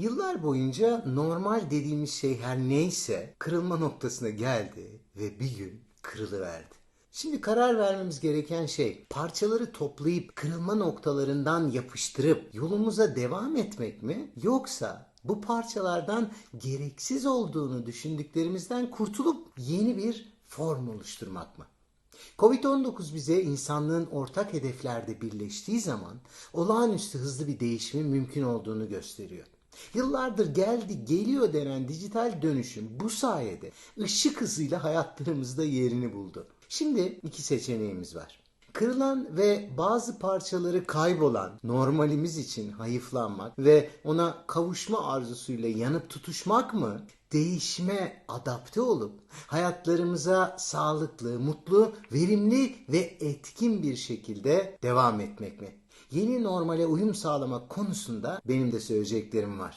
Yıllar boyunca normal dediğimiz şey her neyse kırılma noktasına geldi ve bir gün kırılıverdi. Şimdi karar vermemiz gereken şey parçaları toplayıp kırılma noktalarından yapıştırıp yolumuza devam etmek mi yoksa bu parçalardan gereksiz olduğunu düşündüklerimizden kurtulup yeni bir form oluşturmak mı? Covid-19 bize insanlığın ortak hedeflerde birleştiği zaman olağanüstü hızlı bir değişimin mümkün olduğunu gösteriyor. Yıllardır geldi geliyor denen dijital dönüşüm bu sayede ışık hızıyla hayatlarımızda yerini buldu. Şimdi iki seçeneğimiz var. Kırılan ve bazı parçaları kaybolan normalimiz için hayıflanmak ve ona kavuşma arzusuyla yanıp tutuşmak mı? Değişime adapte olup hayatlarımıza sağlıklı, mutlu, verimli ve etkin bir şekilde devam etmek mi? Yeni normale uyum sağlamak konusunda benim de söyleyeceklerim var.